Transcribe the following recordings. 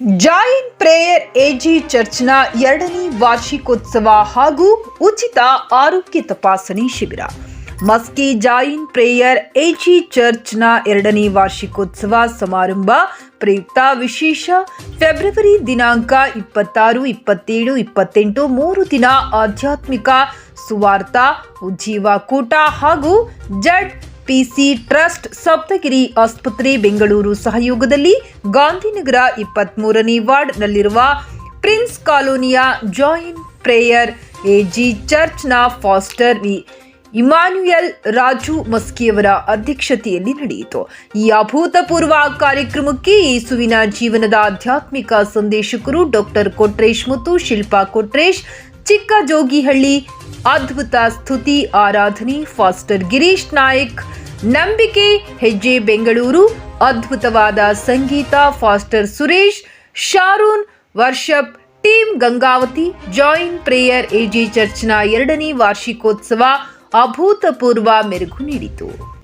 Join prayer AG ಚರ್ಚ್ನ ಎರಡನೇ ವಾರ್ಷಿಕೋತ್ಸವ ಹಾಗೂ ಉಚಿತ ಆರೋಗ್ಯ ತಪಾಸಣೆ ಶಿಬಿರ. Maski join prayer A G ಚರ್ಚ್ನ ಎರಡನೇ ವಾರ್ಷಿಕೋತ್ಸವ ಸಮಾರಂಭ ಪ್ರಯುಕ್ತ ವಿಶೇಷ ಫೆಬ್ರವರಿ ದಿನಾಂಕ ಇಪ್ಪತ್ತಾರು, ಇಪ್ಪತ್ತೇಳು, ಇಪ್ಪತ್ತೆಂಟು, ಮೂರು ದಿನ ಆಧ್ಯಾತ್ಮಿಕ ಸುವಾರ್ಥ, ಉಜ್ಜೀವ ಕೂಟ ಹಾಗೂ ಜಡ್ ಪಿಸಿ ಟ್ರಸ್ಟ್ ಸಪ್ತಗಿರಿ ಆಸ್ಪತ್ರೆ ಬೆಂಗಳೂರು ಸಹಯೋಗದಲ್ಲಿ ಗಾಂಧಿನಗರ ಇಪ್ಪತ್ಮೂರನೇ ವಾರ್ಡ್ನಲ್ಲಿರುವ ಪ್ರಿನ್ಸ್ ಕಾಲೋನಿಯ ಜಾಯಿನ್ ಪ್ರೇಯರ್ ಎಜಿ ಚರ್ಚ್ನ ಫಾಸ್ಟರ್ ವಿ ಇಮಾನ್ಯುಯಲ್ ರಾಜು ಮಸ್ಕಿಯವರ ಅಧ್ಯಕ್ಷತೆಯಲ್ಲಿ ನಡೆಯಿತು. ಈ ಅಭೂತಪೂರ್ವ ಕಾರ್ಯಕ್ರಮಕ್ಕೆ ಯೇಸುವಿನ ಜೀವನದ ಆಧ್ಯಾತ್ಮಿಕ ಸಂದೇಶಕರು ಡಾಕ್ಟರ್ ಕೊಟ್ರೇಶ್ ಮತ್ತು ಶಿಲ್ಪಾ ಕೊಟ್ರೇಶ್ ಚಿಕ್ಕ ಜೋಗಿಹಳ್ಳಿ ಅದ್ಭುತ ಸ್ತುತಿ ಆರಾಧನೆ ಫಾಸ್ಟರ್ ಗಿರೀಶ್ ನಾಯಕ್. ನಂಬಿಕೆ ಹೆಜ್ಜೆ ಬೆಂಗಳೂರು. ಅದ್ಭುತವಾದ ಸಂಗೀತ pastor Suresh, Sharon, worship, team Gangavathi, join prayer AG ಚರ್ಚ್ನ ಎರಡನೇ ವಾರ್ಷಿಕೋತ್ಸವ ಅಭೂತಪೂರ್ವ ಮೆರುಗು ನೀಡಿತು.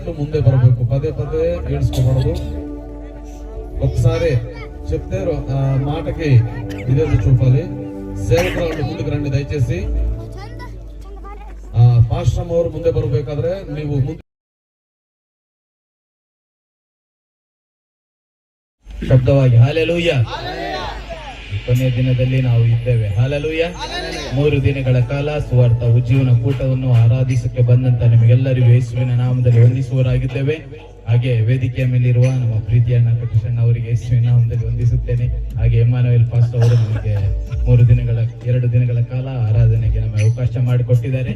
పెట్టు ముందే బరబేకు పదే పదే ఏడ్చుకోవడదు ఒకసారి చెప్తే మాటకి ఇదేది చూపాలి. సేవకురాలు ముందుకు రండి దయచేసి. పాశ్రమ ముందే బరబేకాదరే నీవు ముందు శబ్దవాగి హాలే లూయ్యా ಕೊನೆಯ ದಿನದಲ್ಲಿ ನಾವು ಇದ್ದೇವೆ. ಹಾಲಲುಯ್ಯ ಮೂರು ದಿನಗಳ ಕಾಲ ಸುವಾರ್ಥ ಉಜ್ಜೀವನ ಕೂಟವನ್ನು ಆರಾಧಿಸಕ್ಕೆ ಬಂದಂತ ನಿಮಗೆಲ್ಲರಿಗೂ ಯೇಸುವಿನ ನಾಮದಲ್ಲಿ ವಂದಿಸುವರಾಗಿದ್ದೇವೆ ಹಾಗೆ ವೇದಿಕೆಯ ಮೇಲಿರುವ ನಮ್ಮ ಪ್ರೀತಿಯ ನಾಕೃಷ್ಣ ಕೃಷ್ಣ ಅವರಿಗೆ ಯೇಸುವಿನ ನಾಮದಲ್ಲಿ ವಂದಿಸುತ್ತೇನೆ. ಹಾಗೆ ಎಮ್ಮಾನುವೆಲ್ ಪಾಸ್ಟ್ ಅವರು ನಮಗೆ ಮೂರು ದಿನಗಳ, ಎರಡು ದಿನಗಳ ಕಾಲ ಆರಾಧನೆಗೆ ನಮಗೆ ಅವಕಾಶ ಮಾಡಿಕೊಟ್ಟಿದ್ದಾರೆ.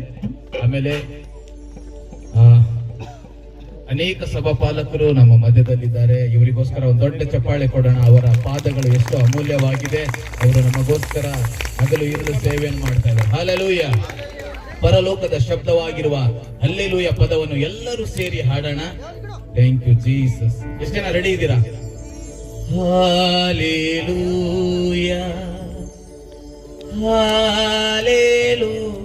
ಆಮೇಲೆ ಅನೇಕ ಸಭಾಪಾಲಕರು ನಮ್ಮ ಮಧ್ಯದಲ್ಲಿದ್ದಾರೆ. ಇವರಿಗೋಸ್ಕರ ಒಂದು ದೊಡ್ಡ ಚಪ್ಪಾಳೆ ಕೊಡೋಣ. ಅವರ ಪಾದಗಳು ಎಷ್ಟು ಅಮೂಲ್ಯವಾಗಿದೆ. ಅವರು ನಮಗೋಸ್ಕರ ಹಗಲು ಇರಲು ಸೇವೆಯನ್ನು ಮಾಡ್ತಾ ಇದ್ದಾರೆ. ಪರಲೋಕದ ಶಬ್ದವಾಗಿರುವ ಅಲ್ಲೆಲೂಯ ಪದವನ್ನು ಎಲ್ಲರೂ ಸೇರಿ ಹಾಡೋಣ. ಥ್ಯಾಂಕ್ ಯು ಜೀಸಸ್ ಎಷ್ಟು ಜನ ರೆಡಿ ಇದ್ದೀರಾ? ಹಾಲೆಲೂಯ ಹಾಲೆಲೂಯ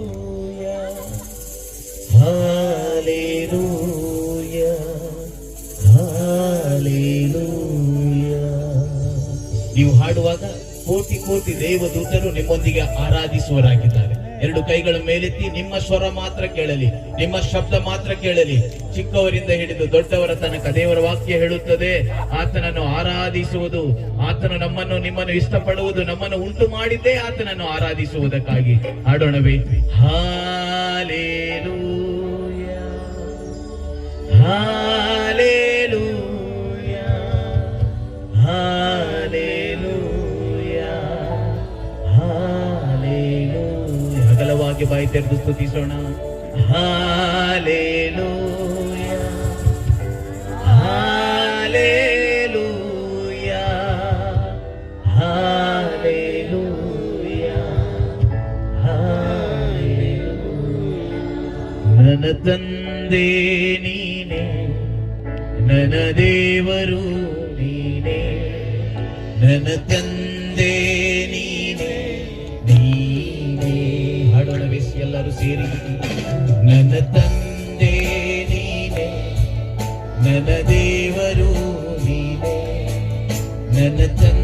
ನೀವು ಹಾಡುವಾಗ ಕೋಟಿ ಕೋಟಿ ದೇವದೂತರು ನಿಮ್ಮೊಂದಿಗೆ ಆರಾಧಿಸುವರಾಗಿದ್ದಾರೆ. ಎರಡು ಕೈಗಳ ಮೇಲೆತ್ತಿ ನಿಮ್ಮ ಸ್ವರ ಮಾತ್ರ ಕೇಳಲಿ, ನಿಮ್ಮ ಶಬ್ದ ಮಾತ್ರ ಕೇಳಲಿ. ಚಿಕ್ಕವರಿಂದ ಹಿಡಿದು ದೊಡ್ಡವರ ತನಕ ದೇವರ ವಾಕ್ಯ ಹೇಳುತ್ತದೆ. ಆತನನ್ನು ಆರಾಧಿಸುವುದು, ಆತನು ನಮ್ಮನ್ನು, ನಿಮ್ಮನ್ನು ಇಷ್ಟಪಡುವುದು, ನಮ್ಮನ್ನು ಉಂಟು ಮಾಡಿದ್ದೇ ಆತನನ್ನು ಆರಾಧಿಸುವುದಕ್ಕಾಗಿ. ಹಾಡೋಣವೇ ಹಾಲೇನು ಹಾಲೇಲೂಯ ಅಗಲವಾಗಿ ಬಾಯಿ ತೆರೆದು ಸ್ತುತಿಸೋಣ ಹಾಲೇಲೂಯ ಹಾಲೇಲೂಯ ಹಾಲೇಲೂಯ ನನ್ನ ತಂದೆ ನೀನೆ ನನ್ನ ದೇವರು ನೀನೆ ನನ್ನ ತಂದೆ ಸೇರಿ ನನ್ನ ತಂದೆ ನೀನೆ ನನ್ನ ದೇವರು ನೀನೆ ನನ್ನ ತಂದೆ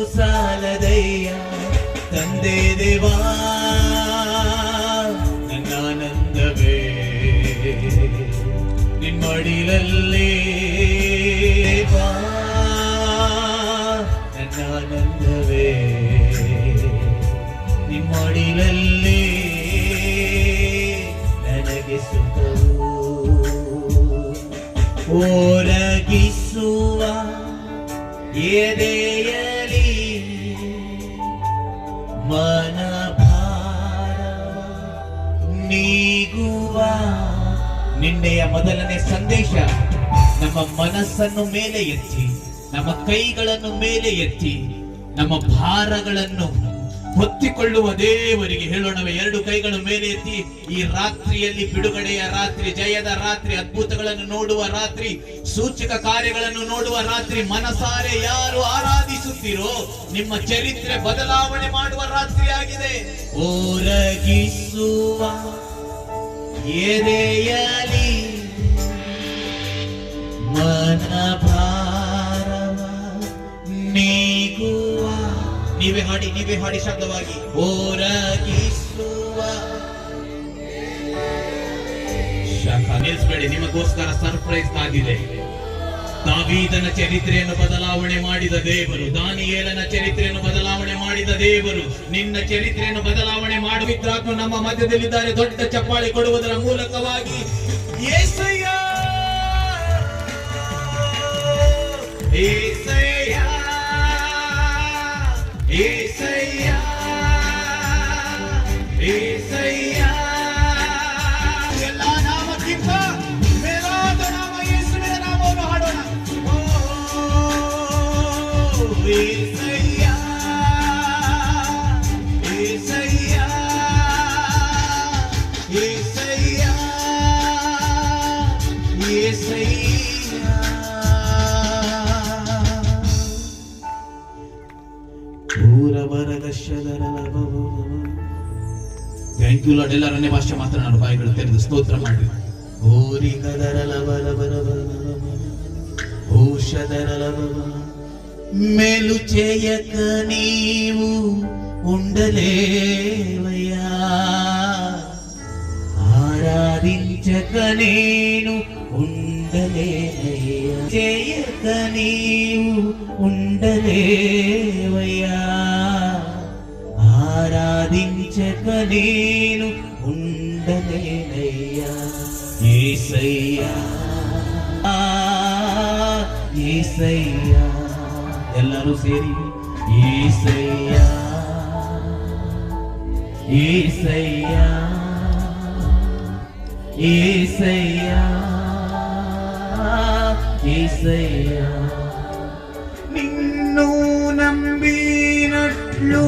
ಸಾಲದಯ್ಯ ತಂದೆ ದೇವಾ ನನ್ನ ಆನಂದವೇ ನಿಮ್ಮಡಿಲಲ್ಲೇ ಬಾ ನನ್ನ ಆನಂದವೇ ನಿಮ್ಮಡಿಲಲ್ಲೇ ನನಗೆ ಸುಖವು ಓರಗಿಸುವ ನೀಗುವ ನಿನ್ನೆಯ ಮೊದಲನೇ ಸಂದೇಶ ನಮ್ಮ ಮನಸ್ಸನ್ನು ಮೇಲೆ ಎತ್ತಿ ನಮ್ಮ ಕೈಗಳನ್ನು ಮೇಲೆ ಎತ್ತಿ ನಮ್ಮ ಭಾರಗಳನ್ನು ಹೊತ್ತಿಕೊಳ್ಳುವ ದೇವರಿಗೆ ಹೇಳೋಣವೇ. ಎರಡು ಕೈಗಳು ಮೇಲೆತ್ತಿ ಈ ರಾತ್ರಿಯಲ್ಲಿ ಬಿಡುಗಡೆಯ ರಾತ್ರಿ, ಜಯದ ರಾತ್ರಿ, ಅದ್ಭುತಗಳನ್ನು ನೋಡುವ ರಾತ್ರಿ, ಸೂಚಕ ಕಾರ್ಯಗಳನ್ನು ನೋಡುವ ರಾತ್ರಿ, ಮನಸಾರೆ ಯಾರು ಆರಾಧಿಸುತ್ತೀರೋ, ನಿಮ್ಮ ಚರಿತ್ರೆ ಬದಲಾವಣೆ ಮಾಡುವ ರಾತ್ರಿ ಆಗಿದೆ. ಓರಗಿಸುವ ಎದೆಯಲಿ ಮನ ನೀವೇ ಹಾಡಿ ನೀವೇ ಹಾಡಿ ಶಬ್ದವಾಗಿ. ಓರಗಿಸುವ ಶಾಖ ನಿಲ್ಲಿಸಬೇಡಿ ನಿಮಗೋಸ್ಕರ ಸರ್ಪ್ರೈಸ್ ಆಗಿದೆ. ದಾವೀದನ ಚರಿತ್ರೆಯನ್ನು ಬದಲಾವಣೆ ಮಾಡಿದ ದೇವರು, ದಾನಿಯೇಲನ ಚರಿತ್ರೆಯನ್ನು ಬದಲಾವಣೆ ಮಾಡಿದ ದೇವರು, ನಿನ್ನ ಚರಿತ್ರೆಯನ್ನು ಬದಲಾವಣೆ ಮಾಡುವಿದ್ರಾತ್ಮ ನಮ್ಮ ಮಧ್ಯದಲ್ಲಿದ್ದಾರೆ. ದೊಡ್ಡ ಚಪ್ಪಾಳೆ ಕೊಡುವುದರ ಮೂಲಕವಾಗಿ ಏಸಯ್ಯ! ಏಸಯ್ಯ! ఏసయ్యా ఏసయ్యా. ಥ್ಯಾಂಕ್ ಯು ಲಾರ್ಡ್ ಎಲ್ಲರನ್ನೇ ಭಾಷೆ ಮಾತನಾಡು ಬಾಯಿಗಳು ತೆರೆದು ಸ್ತೋತ್ರ ಮಾಡಿ ಓರಿ ಗದರ ಲವ ಲವ ಲವ ಲವ ಲವ. ಔಷಧರ ಲವ ಲವ. ಮೇಲು చేయక నీవు ఉండలేవయ్యా ఆరాధించక నేను ఉండలేనయ్యా చేయక నీవు ఉండలేవయ్యా ఆరాధించక నేను ఉండలేనయ్యా ఏసయ్యా ఆ, ఏసయ్యా ಎಲ್ಲರೂ ಸೇರಿ ಏಸಯ್ಯಾ ಏಸಯ್ಯಾ ಏಸಯ್ಯಾ ಏಸಯ್ಯಾ నిన్ను నమ్మినట్లు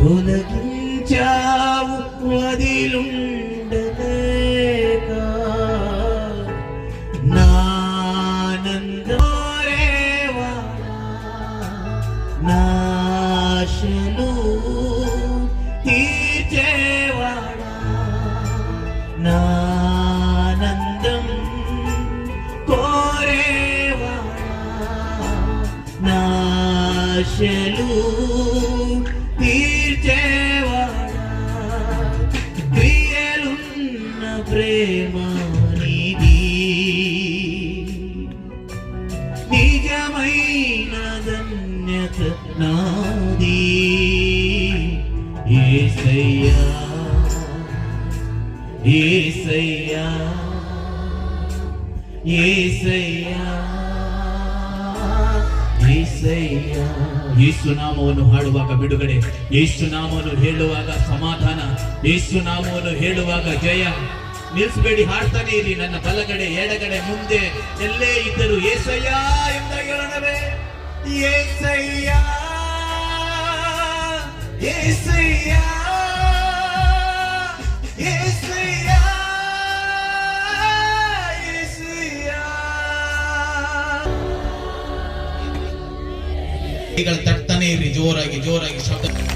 తొలగించావు వదిలుండలేక నానందోరేవాడా నాశలు తీర్చేవాడా. నానందం కోరేవాడా నాశలు न्यथ नादी ये सैया ये ಯೇಸು ನಾಮವನ್ನು ಹಾಡುವಾಗ ಬಿಡುಗಡೆ ಯೇಸು ನಾಮವನ್ನು ಹೇಳುವಾಗ ಸಮಾಧಾನ ಯೇಸು ನಾಮವನ್ನು ಹೇಳುವಾಗ ಜಯ. ನಿಲ್ಸ್ಬೇಡಿ ಹಾಡ್ತಾನೆ ಇರಿ, ನನ್ನ ಬಲಗಡೆ, ಎಡಗಡೆ, ಮುಂದೆ, ಎಲ್ಲೇ ಇದ್ದರು ಏಸಯ್ಯ ಎಂದ ಹೇಳೋಣವೇ. ಏಸಯ್ಯ ಏಸಯ್ಯ ಏಸಯ್ಯ ಏಸಯ್ಯ ಕೈಗಳು ತಟ್ತಾನೆ ಇರಿ ಜೋರಾಗಿ ಜೋರಾಗಿ ಶಬ್ದ